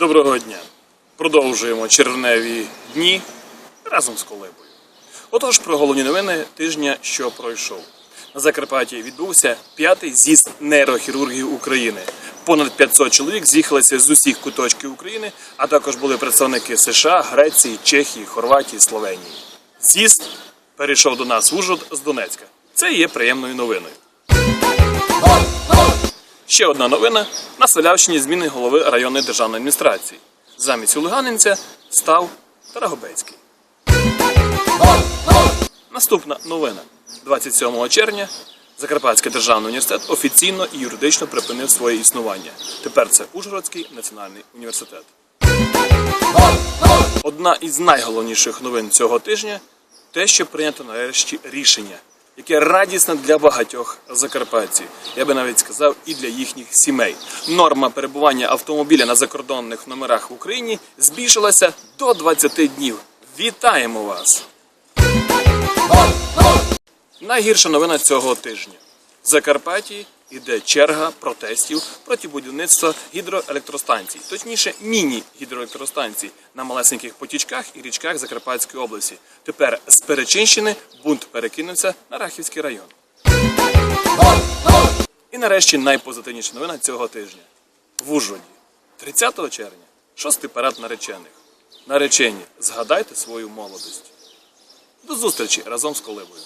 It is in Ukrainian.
Доброго дня! Продовжуємо червневі дні разом з колебою. Отож, про головні новини тижня, що пройшов. На Закарпатті відбувся п'ятий з'їзд нейрохірургів України. Понад 500 чоловік з'їхалися з усіх куточків України, а також були представники США, Греції, Чехії, Хорватії, Словенії. З'їзд перейшов до нас в Ужгород з Донецька. Це є приємною новиною. Ще одна новина на Селявщині зміни голови районної державної адміністрації. Замість Улиганинця став Тарагобецький. Наступна новина. 27 червня Закарпатський державний університет офіційно і юридично припинив своє існування. Тепер це Ужгородський національний університет. Одна із найголовніших новин цього тижня те, що прийнято нарешті рішення, яке радісне для багатьох закарпатців. Я би навіть сказав, і для їхніх сімей. Норма перебування автомобіля на закордонних номерах в Україні збільшилася до 20 днів. Вітаємо вас! Найгірша новина цього тижня. В Закарпатті йде черга протестів проти будівництва гідроелектростанцій, точніше міні-гідроелектростанцій на малесеньких потічках і річках Закарпатської області. Тепер з Перечинщини бунт перекинувся на Рахівський район. І нарешті найпозитивніша новина цього тижня. В Ужгороді, 30 червня, шостий парад наречених. Наречені, згадайте свою молодість. До зустрічі разом з колибою.